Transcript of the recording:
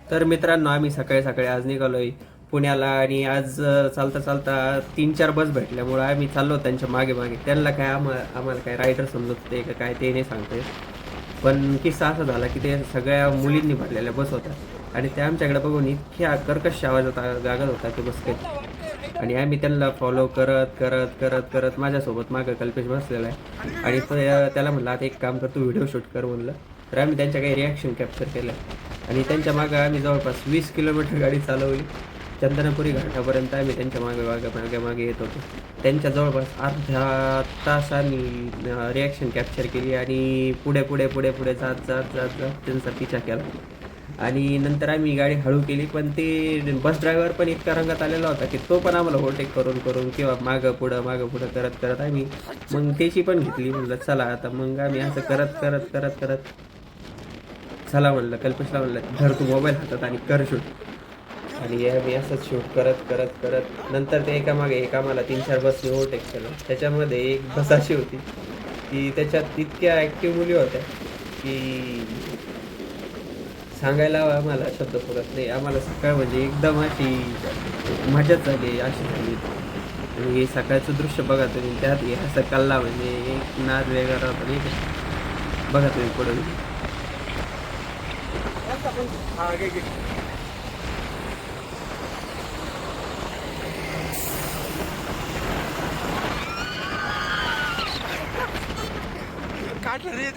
तर मित्रांनो आम्ही सकाळी सकाळी आज निघालोय पुण्याला आणि आज चालता चालता तीन चार बस भेटल्यामुळे आम्ही चाललो त्यांच्या मागे मागे. त्यांना काय आम्हाला आम्हाला काय रायडर समजत होते का काय ते नाही सांगते पण किस्सा असा झाला की ते सगळ्या मुलींनी भरलेल्या बस होत्या आणि ते आमच्याकडे बघून इतक्या कर्कश आवाजात गागत होता ते बस काही आणि आम्ही त्यांना फॉलो करत करत करत करत माझ्यासोबत मागं कल्पेश बसलेला आहे. आणि त्याला म्हणलं आता एक काम कर तू व्हिडिओ शूट कर म्हणलं. तर आम्ही त्यांच्या काही रिॲक्शन कॅप्चर केलं. आणि त्यांच्या मागं आम्ही जवळपास वीस किलोमीटर गाडी चालवली. चंद्रपुरी घाटापर्यंत आम्ही त्यांच्या मागे मागे मागे मागे येत होतो. त्यांच्या जवळपास अर्ध्या तासाने रिॲक्शन कॅप्चर केली आणि पुढे पुढे पुढे पुढे जात जात जात जात त्यांचा पिछा केला. आणि नंतर आम्ही गाडी हळू केली पण ते बस ड्रायव्हर पण इतका रंगात आलेला होता की तो पण आम्हाला ओव्हरटेक करून करून किंवा मागं पुढं मागं पुढं करत करत आम्ही मग त्याची पण घेतली. म्हणलं चला आता मग आम्ही असं करत करत करत करत चला म्हणलं कल्पेशला म्हणलं धर तू मोबाईल हातात आणि कर शूट आणि आम्ही असंच शूट करत करत करत नंतर ते एका मागे एका मला तीन चार बसने ओव्हरटेक केलं. त्याच्यामध्ये एक बस अशी होती की त्याच्यात इतक्या ॲक्टिव्ह मुली होत्या की सांगायला आम्हाला शब्द पुरत नाही. आम्हाला सकाळ म्हणजे एकदम अशी मजाच झाली अशी झाली. आणि हे सकाळचं दृश्य बघा तुम्ही त्यात हे असं कल्ला म्हणजे एक नाद वेगळा होता नाही का? बघा तुम्ही पुढे. કાઢ રે